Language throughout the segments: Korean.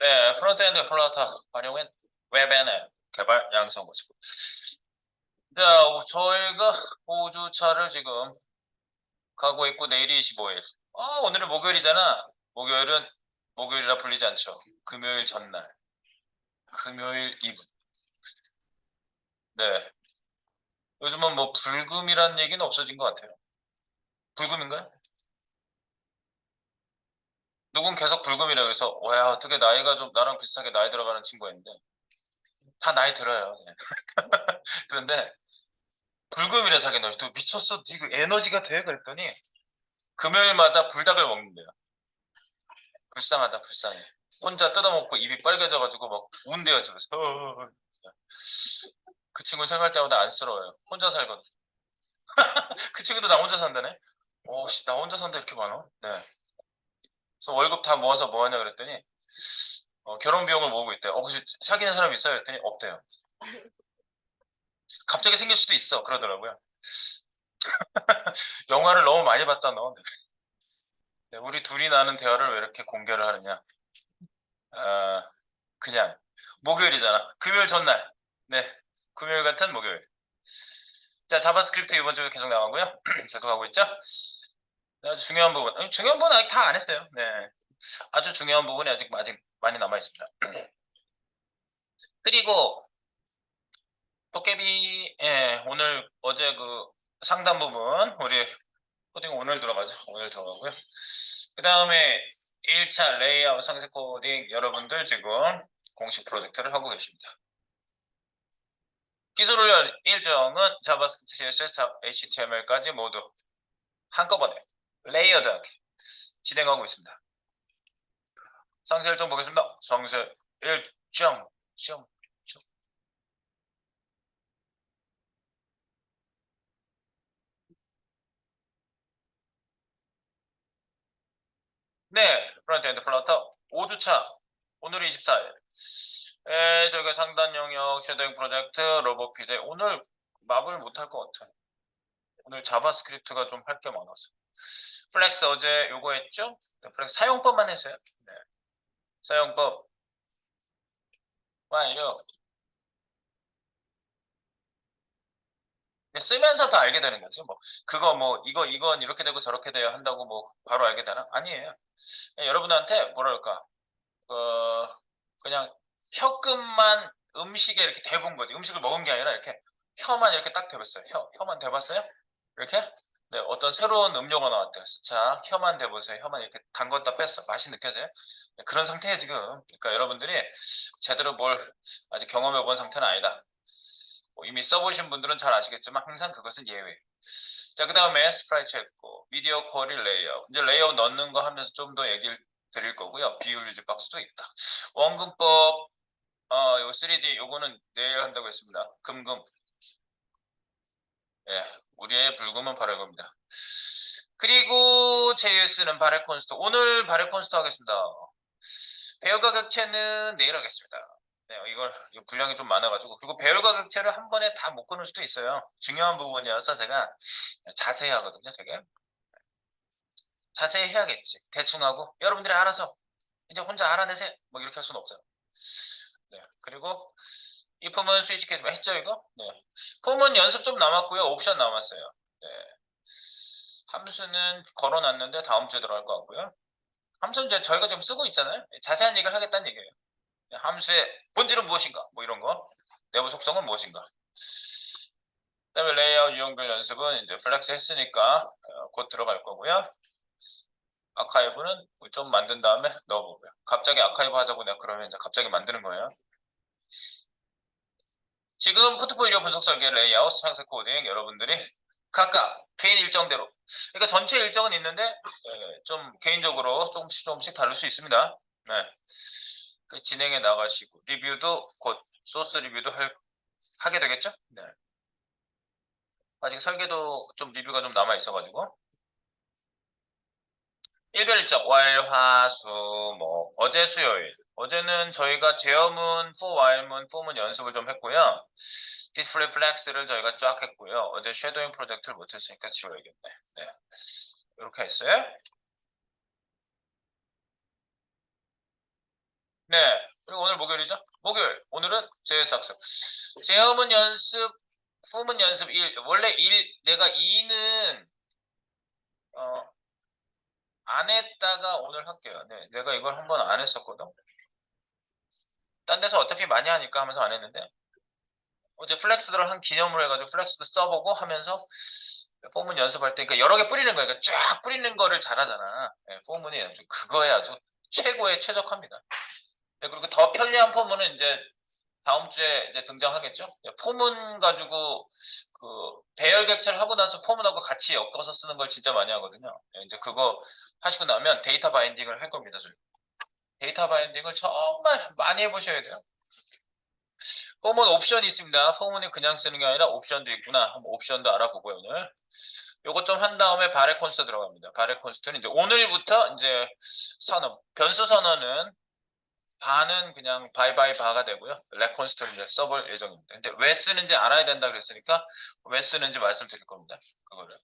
네, 프론트엔드 플러터 활용한 웹앱 개발 양성 모습. 자, 저희가 5주차를 지금 가고 있고 내일이 25일. 아, 오늘은 목요일이잖아. 목요일은 목요일이라 불리지 않죠. 금요일 전날. 금요일 이브. 네. 요즘은 뭐 불금이란 얘기는 없어진 것 같아요. 불금인가요? 누군 계속 불금이라 그래서 와 어떻게 나이가 좀 나랑 비슷하게 나이 들어가는 친구가 있는데 다 나이 들어요. 네. 그런데 불금이래 자기 너 미쳤어? 이거 에너지가 돼? 그랬더니 금요일마다 불닭을 먹는데요. 불쌍하다 불쌍해. 혼자 뜯어먹고 입이 빨개져가지고 막 운대요 집에서. 어, 그 친구 생각할 때마다 안쓰러워요. 혼자 살거든. 그 친구도 나 혼자 산다네. 오씨 나 혼자 산다 이렇게 많아? 네. 그래서 월급 다 모아서 뭐 하냐 그랬더니 어, 결혼 비용을 모으고 있대요. 어, 혹시 사귀는 사람 있어요? 그랬더니 없대요. 갑자기 생길 수도 있어 그러더라고요. 영화를 너무 많이 봤다 너. 네, 우리 둘이 나눈 대화를 왜 이렇게 공개를 하느냐? 아, 그냥 목요일이잖아. 금요일 전날. 네, 금요일 같은 목요일. 자, 자바스크립트 이번 주에 계속 나가고요. 계속 하고 있죠. 네, 아주 중요한 부분. 아니, 중요한 부분은 아직 다 안 했어요. 네, 아주 중요한 부분이 아직 아직 많이 남아 있습니다. 그리고 도깨비 예, 오늘 어제 그 상담 부분 우리 코딩 오늘 들어가죠. 오늘 들어가고요. 그 다음에 1차 레이아웃 상세 코딩 여러분들 지금 공식 프로젝트를 하고 계십니다. 기술 훈련 일정은 자바스크립트, CSS, HTML까지 모두 한꺼번에 레이어드하게 진행하고 있습니다. 상세 일정 보겠습니다. 상세 일정, 정, 정. 네, 프론트엔드 플러터 5주차 오늘 24일 에, 저기 상단 영역 쉐도잉 프로젝트 로봇 피제 오늘 마블 못할 것 같아 오늘 자바스크립트가 좀 할 게 많아서 플렉스 어제 요거 했죠? 네, 플렉스 사용법만 했어요 네. 사용법 완료 쓰면서 더 알게 되는 거지 뭐 그거 뭐 이거 이건 이렇게 되고 저렇게 돼야 한다고 뭐 바로 알게 되나? 아니에요 네, 여러분한테 뭐랄까 어, 그냥 혀끝만 음식에 이렇게 대본 거지. 음식을 먹은 게 아니라 이렇게 혀만 이렇게 딱 대봤어요. 혀, 혀만 대봤어요? 이렇게? 네, 어떤 새로운 음료가 나왔대요. 자, 혀만 대보세요. 혀만 이렇게 담궜다 뺐어. 맛이 느껴져요? 네, 그런 상태에 지금. 그러니까 여러분들이 제대로 뭘 아직 경험해 본 상태는 아니다. 뭐 이미 써보신 분들은 잘 아시겠지만 항상 그것은 예외. 자, 그 다음에 스프라이트 했고, 미디어 쿼리 레이아웃. 이제 레이아웃 넣는 거 하면서 좀 더 얘기를 드릴 거고요. 비율 유지 박스도 있다. 원근법, 어, 요 3D 요거는 내일 한다고 했습니다. 금금. 예, 우리의 불금은 바로 이겁니다. 그리고 JS는 바레 콘스트. 오늘 바레 콘스트 하겠습니다. 배열과 객체는 내일 하겠습니다. 네, 이걸 분량이 좀 많아가지고 그리고 배열과 객체를 한 번에 다 못 끊을 수도 있어요. 중요한 부분이라서 제가 자세히 하거든요, 되게. 자세히 해야겠지. 대충 하고 여러분들이 알아서 이제 혼자 알아내세요. 뭐 이렇게 할 수는 없어요. 네. 그리고 이 폼은 스위치 캐스 했죠 이거? 네. 폼은 연습 좀 남았고요. 옵션 남았어요. 네. 함수는 걸어놨는데 다음 주에 들어갈 것 같고요. 함수는 이제 저희가 지금 쓰고 있잖아요. 자세한 얘기를 하겠다는 얘기예요. 네, 함수의 본질은 무엇인가? 뭐 이런 거. 내부 속성은 무엇인가? 그다음에 레이아웃 유형별 연습은 이제 플렉스 했으니까 어, 곧 들어갈 거고요. 아카이브는 좀 만든 다음에 넣어보고요. 갑자기 아카이브 하자고 내가 그러면 이제 갑자기 만드는 거예요. 지금 포트폴리오 분석 설계 레이아웃 상세 코딩 여러분들이 각각 개인 일정대로 그러니까 전체 일정은 있는데 예, 좀 개인적으로 조금씩 조금씩 다를 수 있습니다. 네. 그 진행해 나가시고 리뷰도 곧 소스 리뷰도 할, 하게 되겠죠? 네. 아직 설계도 좀 리뷰가 좀 남아 있어가지고 일별 일정 월, 화, 수, 뭐 어제 수요일 어제는 저희가 제어문, for while문, for문 연습을 좀 했고요. 디스플레이 플렉스를 저희가 쫙 했고요. 어제 쉐도잉 프로젝트를 못했으니까 지워야겠네. 네. 이렇게 했어요. 네. 그리고 오늘 목요일이죠? 목요일. 오늘은 제외수 학습. 제어문 연습, 후문 연습 1. 원래 1, 내가 2는, 어, 안 했다가 오늘 할게요. 네. 내가 이걸 한번 안 했었거든. 딴 데서 어차피 많이 하니까 하면서 안 했는데. 어제 플렉스들을 한 기념으로 해가지고 플렉스도 써보고 하면서 포문 연습할 때, 그러니까 여러 개 뿌리는 거니까 쫙 뿌리는 거를 잘하잖아. 네, 포문이 아주 그거에 아주 최고의 최적화입니다. 네, 그리고 더 편리한 포문은 이제 다음 주에 이제 등장하겠죠. 네, 포문 가지고 그 배열 객체를 하고 나서 포문하고 같이 엮어서 쓰는 걸 진짜 많이 하거든요. 네, 이제 그거 하시고 나면 데이터 바인딩을 할 겁니다. 저희. 데이터 바인딩을 정말 많이 해보셔야 돼요. 포문 옵션이 있습니다. 포문이 그냥 쓰는 게 아니라 옵션도 있구나. 옵션도 알아보고요, 오늘. 요거 좀한 다음에 바레 콘스트 들어갑니다. 바레 콘스트는 이제 오늘부터 이제 선언, 변수 선언은 바는 그냥 바이바이 바가 되고요. 레 콘스트를 이제 써볼 예정입니다. 근데 왜 쓰는지 알아야 된다 그랬으니까 왜 쓰는지 말씀드릴 겁니다. 그거를.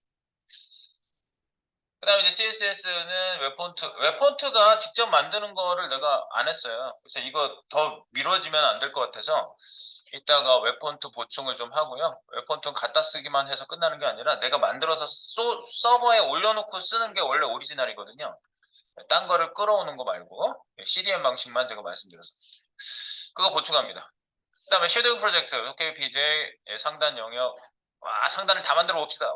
그 다음에 이제 CSS는 웹폰트, 웹폰트가 직접 만드는 거를 내가 안 했어요. 그래서 이거 더 미뤄지면 안 될 것 같아서 이따가 웹폰트 보충을 좀 하고요. 웹폰트는 갖다 쓰기만 해서 끝나는 게 아니라 내가 만들어서 소- 서버에 올려놓고 쓰는 게 원래 오리지널이거든요. 딴 거를 끌어오는 거 말고 CDN 방식만 제가 말씀드렸어요. 그거 보충합니다. 그 다음에 쉐도잉 프로젝트, OKPJ 예, 상단 영역 와 상단을 다 만들어 봅시다.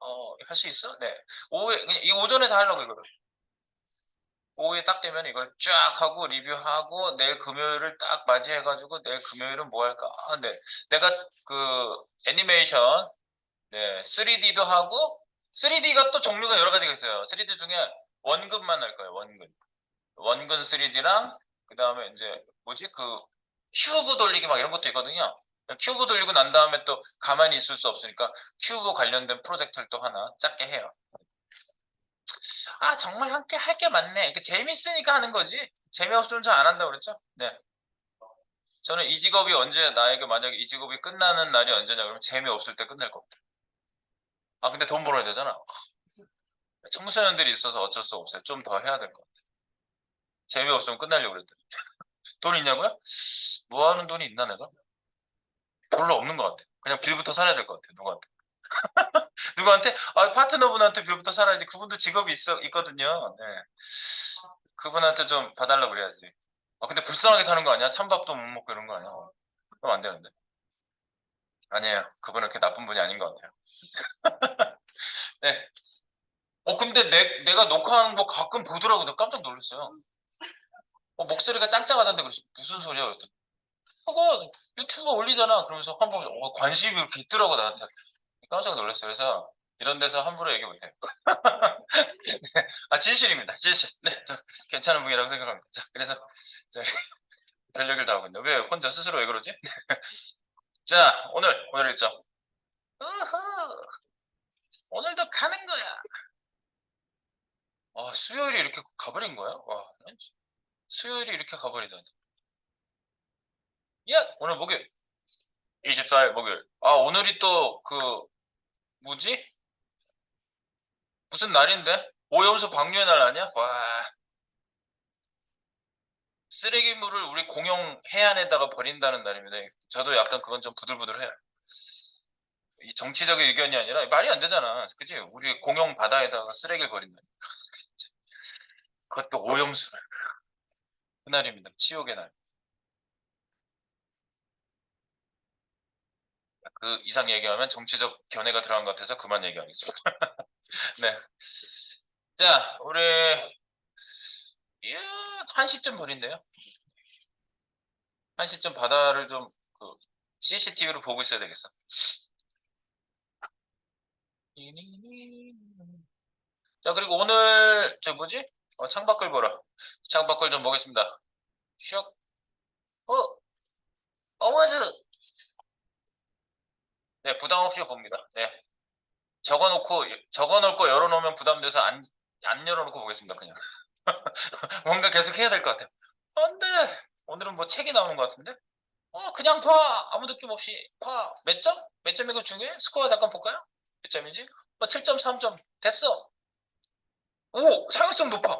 어, 할 수 있어? 네. 오후에 이 오전에 다 하려고 이거를. 오후에 딱 되면 이걸 쫙 하고 리뷰하고 내일 금요일을 딱 맞이해가지고 내일 금요일은 뭐 할까? 아, 네. 내가 그 애니메이션 네 3D도 하고 3D가 또 종류가 여러 가지가 있어요. 3D 중에 원근만 할 거예요. 원근. 원근 3D랑 그 다음에 이제 뭐지 그 큐브 돌리기 막 이런 것도 있거든요. 큐브 돌리고 난 다음에 또 가만히 있을 수 없으니까 큐브 관련된 프로젝트를 또 하나 작게 해요. 아 정말 함께 할 게 많네. 재밌으니까 하는 거지. 재미없으면 저안 한다고 그랬죠? 네. 저는 이 직업이 언제 나에게 만약에 이 직업이 끝나는 날이 언제냐 그러면 재미없을 때 끝날 겁니다. 아 근데 돈 벌어야 되잖아. 청소년들이 있어서 어쩔 수 없어요. 좀 더 해야 될 것 같아요. 재미없으면 끝나려고 그랬더니. 돈 있냐고요? 뭐 하는 돈이 있나 내가? 별로 없는 것 같아. 그냥 빌부터 살아야 될 것 같아. 누구한테? 누구한테? 아, 파트너분한테 빌부터 살아야지. 그분도 직업이 있어 있거든요. 네. 그분한테 좀 봐달라고 그래야지. 아, 근데 불쌍하게 사는 거 아니야? 찬밥도 못 먹고 이런 거 아니야? 그럼 안 되는데. 아니에요. 그분은 그렇게 나쁜 분이 아닌 것 같아요. 네. 어, 근데 내, 내가 녹화하는 거 가끔 보더라고. 나 깜짝 놀랐어요. 어, 목소리가 짱짱하던데 그래서 무슨 소리야? 그랬더니 그거 유튜브 올리잖아. 그러면서 한번 어, 관심이 있더라고 나한테. 깜짝 놀랐어요. 그래서 이런 데서 함부로 얘기 못해요. 네. 아 진실입니다. 진실. 네, 저 괜찮은 분이라고 생각합니다. 자, 그래서 저별 얘기를 다 하고 있는데 왜 혼자 스스로 왜 그러지? 자, 오늘 오늘 일정. 우후. 오늘도 가는 거야. 아, 수요일이 이렇게 가버린 거야? 와, 난 수요일이 이렇게 가버리다니. 야, 오늘 목요일. 24일 목요일. 아, 오늘이 또 그 뭐지? 무슨 날인데? 오염수 방류의 날 아니야? 와. 쓰레기물을 우리 공용 해안에다가 버린다는 날입니다. 저도 약간 그건 좀 부들부들해요. 이 정치적인 의견이 아니라 말이 안 되잖아. 그치? 우리 공용 바다에다가 쓰레기를 버린다. 그것도 오염수를. 그날입니다. 치욕의 날. 그 이상 얘기하면 정치적 견해가 들어간 것 같아서 그만 얘기하겠습니다. 네. 자, 우리 예, 한 시쯤 버린대요. 한 시쯤 바다를 좀 그 CCTV로 보고 있어야 되겠어. 자, 그리고 오늘 저 뭐지? 어, 창밖을 보라. 창밖을 좀 보겠습니다. 슉. 어, 어머즈. 네, 부담 없이 봅니다. 네. 적어놓고 적어놓을 거 열어놓으면 부담돼서 안, 안 열어놓고 보겠습니다. 그냥 뭔가 계속 해야 될 것 같아요. 안돼. 오늘은 뭐 책이 나오는 것 같은데? 어, 그냥 봐. 아무 느낌 없이 봐. 몇 점? 몇 점이고 중요해? 스코어 잠깐 볼까요? 몇 점인지? 어, 7.3점. 됐어. 오, 사용성 높아.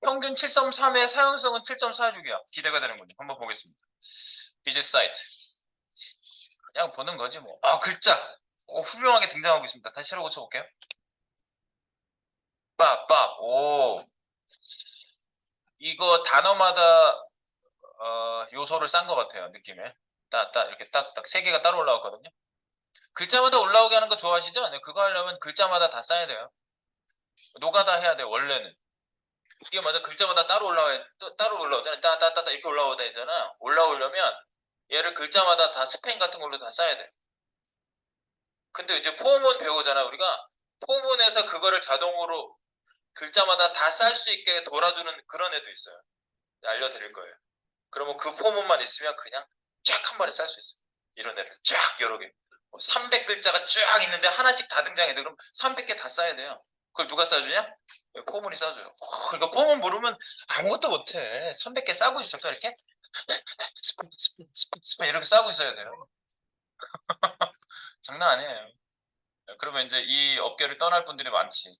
평균 7.3의 사용성은 7.46이야. 기대가 되는군요. 한번 보겠습니다. 비즈 사이트. 그냥 보는 거지 뭐. 아 글자. 오, 훌륭하게 등장하고 있습니다. 다시 새로 고쳐볼게요. 빡빡. 오. 이거 단어마다 어, 요소를 싼 것 같아요. 느낌에. 딱, 딱, 이렇게 딱, 딱, 세 개가 따로 올라왔거든요. 글자마다 올라오게 하는 거 좋아하시죠? 네, 그거 하려면 글자마다 다 써야 돼요. 노가다 해야 돼요, 원래는. 이게 맞아, 글자마다 따로 올라와야, 따- 따로 올라오잖아요. 따, 따, 따, 따, 이렇게 올라오다 했잖아. 올라오려면 얘를 글자마다 다 스페인 같은 걸로 다 써야 돼. 근데 이제 포문 배우잖아, 우리가. 포문에서 그거를 자동으로 글자마다 다 쌀 수 있게 돌아주는 그런 애도 있어요. 알려드릴 거예요. 그러면 그 포문만 있으면 그냥 쫙 한 번에 쌀 수 있어요. 이런 애를 쫙 여러 개. 300글자가 쫙 있는데 하나씩 다 등장해. 그럼 300개 다 써야 돼요. 그걸 누가 싸주냐? 포문이 싸줘요. 어, 그러니까 포문 모르면 아무것도 못해. 300개 싸고 있었어 이렇게. 스푼 스푼 스푼 스푼 이렇게 싸고 있어야 돼요. 장난 아니에요. 그러면 이제 이 업계를 떠날 분들이 많지.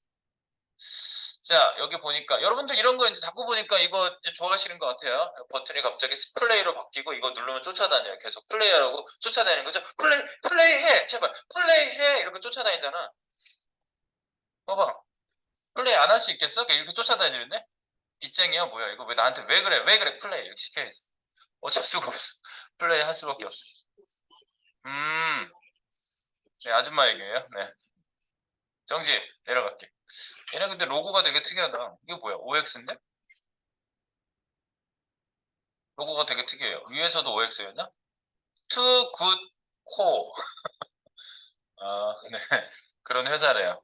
자, 여기 보니까 여러분들 이런 거 이제 자꾸 보니까 이거 이제 좋아하시는 것 같아요. 버튼이 갑자기 플레이로 바뀌고 이거 누르면 쫓아다녀요. 계속 플레이하라고 쫓아다니는 거죠. 플레이, 플레이해! 제발, 플레이해! 이렇게 쫓아다니잖아. 봐봐. 플레이 안 할 수 있겠어? 이렇게 쫓아다니는데? 빚쟁이야, 뭐야. 이거 왜 나한테 왜 그래? 왜 그래? 플레이. 이렇게 시켜야지. 어쩔 수가 없어. 플레이 할 수밖에 없어. 음. 네, 아줌마 얘기예요. 네. 정지, 내려갈게. 얘네 근데 로고가 되게 특이하다. 이거 뭐야? OX인데? 로고가 되게 특이해요. 위에서도 OX였나? Too Good Co. 아, 네. 그런 회사래요.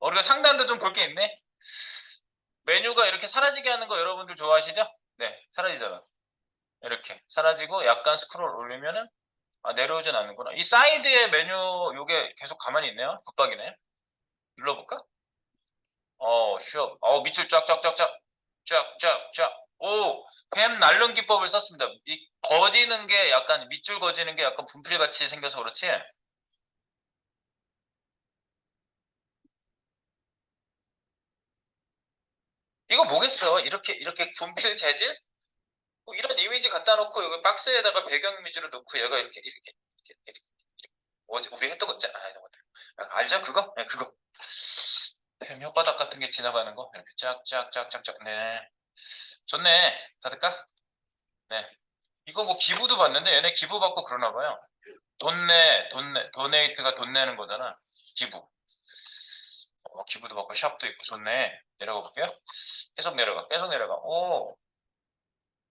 어, 우리가 상단도 좀 볼 게 있네. 메뉴가 이렇게 사라지게 하는 거 여러분들 좋아하시죠? 네, 사라지잖아. 이렇게 사라지고 약간 스크롤 올리면은 아, 내려오진 않는구나. 이 사이드의 메뉴 요게 계속 가만히 있네요. 붙박이네. 눌러볼까? 어, 쉬어. 어, 밑줄 쫙쫙쫙쫙. 쫙쫙쫙. 오, 뱀 날름 기법을 썼습니다. 이 거지는 게 약간 밑줄 거지는 게 약간 분필 같이 생겨서 그렇지. 이거 뭐겠어? 이렇게 이렇게 분필 재질? 뭐 이런 이미지 갖다 놓고 여기 박스에다가 배경 이미지를 놓고 얘가 이렇게 이렇게 이렇게, 이렇게, 이렇게. 어제 우리 했던 거 있잖아. 아? 알죠? 그거? 네, 그거. 뱀 혓바닥 같은 게 지나가는 거 이렇게 쫙쫙쫙쫙쫙 네 좋네 닫을까? 네 이거 뭐 기부도 받는데 얘네 기부 받고 그러나 봐요 돈내 돈내 도네이트가 돈 내는 거잖아 기부 어, 기부도 받고 샵도 있고 좋네 내려가 볼게요 계속 내려가 계속 내려가 오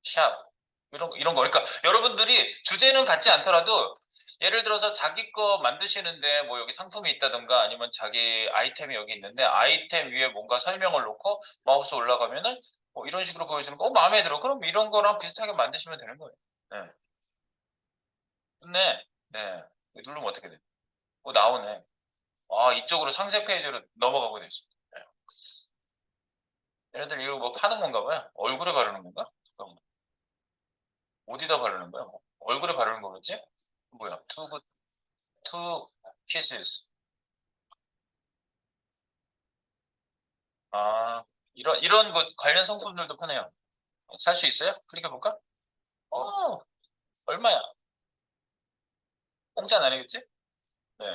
샵 이런 거- 이런 거 그러니까 여러분들이 주제는 같지 않더라도 예를 들어서 자기 거 만드시는데 뭐 여기 상품이 있다든가 아니면 자기 아이템이 여기 있는데 아이템 위에 뭔가 설명을 놓고 마우스 올라가면은 뭐 이런 식으로 보여주는 거 어, 마음에 들어. 그럼 이런 거랑 비슷하게 만드시면 되는 거예요. 네. 좋네. 네. 누르면 어떻게 돼? 어, 나오네. 아, 이쪽으로 상세 페이지로 넘어가고 됐어. 네. 얘네들 이거 뭐 파는 건가 봐요. 얼굴에 바르는 건가? 어디다 바르는 거야? 뭐? 얼굴에 바르는 거겠지? 뭐야? good- two kisses. 아, 이런, 이런 거 관련 상품들도 파네요. 살 수 있어요? 클릭해 볼까? 어, 얼마야? 공짜는 아니겠지? 네.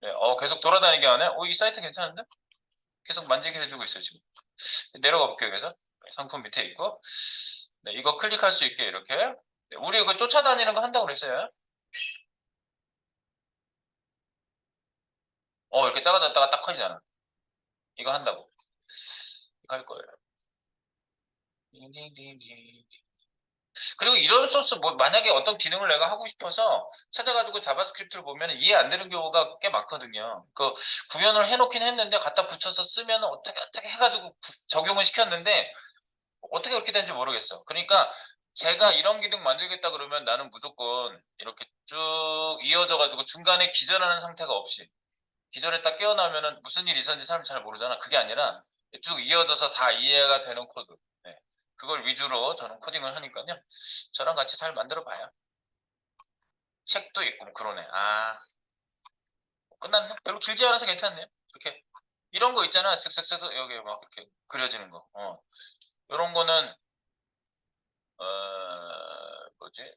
네, 어, 계속 돌아다니게 하네? 어, 이 사이트 괜찮은데? 계속 만지게 해주고 있어요, 지금. 내려가 볼게요, 그래서. 상품 밑에 있고. 네, 이거 클릭할 수 있게 이렇게. 네, 우리 이거 쫓아다니는 거 한다고 그랬어요. 어, 이렇게 작아졌다가 딱 커지잖아. 이거 한다고. 이거 할 거예요. 그리고 이런 소스 뭐 만약에 어떤 기능을 내가 하고 싶어서 찾아가지고 자바스크립트를 보면 이해 안 되는 경우가 꽤 많거든요. 그 구현을 해놓긴 했는데 갖다 붙여서 쓰면 어떻게 어떻게 해가지고 구- 적용을 시켰는데 어떻게 그렇게 되는지 모르겠어. 그러니까 제가 이런 기능 만들겠다 그러면 나는 무조건 이렇게 쭉 이어져 가지고 중간에 기절하는 상태가 없이 기절했다 깨어나면은 무슨 일이 있었는지 사람이 잘 모르잖아. 그게 아니라 쭉 이어져서 다 이해가 되는 코드. 네. 그걸 위주로 저는 코딩을 하니까요. 저랑 같이 잘 만들어 봐요. 책도 있고 뭐 그러네. 아. 끝났네. 별로 길지 않아서 괜찮네요. 이렇게 이런 거 있잖아. 슥슥슥 여기 막 이렇게 그려지는 거. 어. 이런 거는 어 뭐지?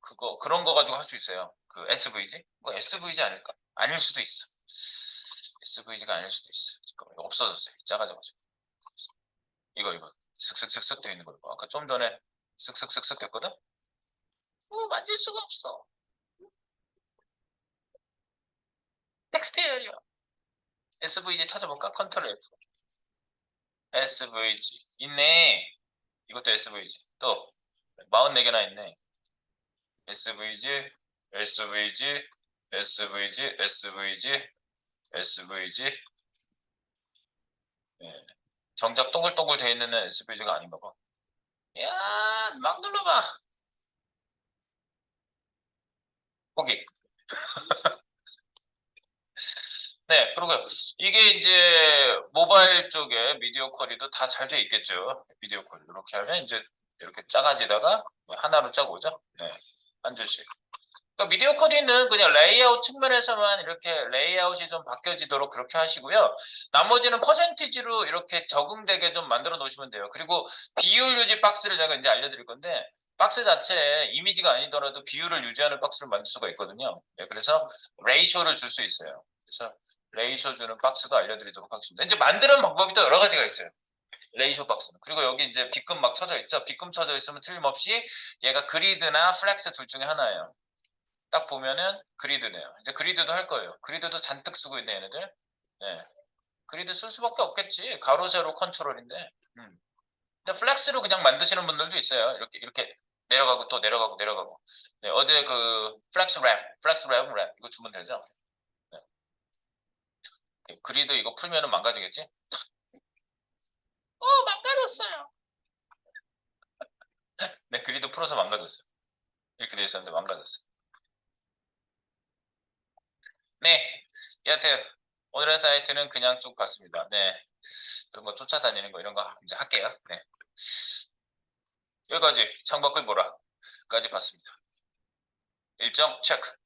그거 그런 거 가지고 할 수 있어요. 그 SVG? 뭐 SVG 아닐까? 아닐 수도 있어. SVG가 아닐 수도 있어. 잠깐만 이거 없어졌어요. 작아져가지고. 이거 이거 슥슥슥슥 되어 있는 거 봐. 아까 좀 전에 슥슥슥슥 됐거든? 어, 만질 수가 없어. 텍스트 에리어. SVG 찾아볼까? 컨트롤 F. SVG. 있네. 이것도 SVG. 또 44개나 있네. SVG, SVG, SVG, SVG, SVG. 예. 정작 동글동글 되어 있는 SVG가 아닌가 봐. 야, 막 눌러봐. 포기. 네, 그리고 이게 이제 모바일 쪽에 미디어 쿼리도 다 잘 돼 있겠죠. 미디어 쿼리. 이렇게 하면 이제 이렇게 작아지다가 하나로 짜고 오죠. 네, 한 줄씩. 그러니까 미디어 쿼리는 그냥 레이아웃 측면에서만 이렇게 레이아웃이 좀 바뀌어지도록 그렇게 하시고요. 나머지는 퍼센티지로 이렇게 적응되게 좀 만들어 놓으시면 돼요. 그리고 비율 유지 박스를 제가 이제 알려드릴 건데 박스 자체에 이미지가 아니더라도 비율을 유지하는 박스를 만들 수가 있거든요. 네, 그래서 레이쇼를 줄 수 있어요. 그래서 레이쇼 주는 박스도 알려드리도록 하겠습니다. 이제 만드는 방법이 또 여러 가지가 있어요. 레이쇼 박스는. 그리고 여기 이제 빗금 막 쳐져 있죠. 빗금 쳐져 있으면 틀림없이 얘가 그리드나 플렉스 둘 중에 하나예요. 딱 보면은 그리드네요. 이제 그리드도 할 거예요. 그리드도 잔뜩 쓰고 있네 얘네들. 네. 그리드 쓸 수밖에 없겠지. 가로 세로 컨트롤인데. 음. 근데 플렉스로 그냥 만드시는 분들도 있어요. 이렇게 이렇게 내려가고 또 내려가고 내려가고. 네, 어제 그 플렉스 랩, 플렉스 랩 랩 이거 주면 되죠. 네. 그리드 이거 풀면은 망가지겠지? 어, 망가졌어요. 네, 그리드 풀어서 망가졌어요. 이렇게 돼 있었는데 망가졌어요. 네, 여하튼 오늘의 사이트는 그냥 쭉 봤습니다. 네, 이런 거 쫓아다니는 거 이런 거 이제 할게요. 네, 여기까지 창밖을 보라까지 봤습니다. 일정 체크.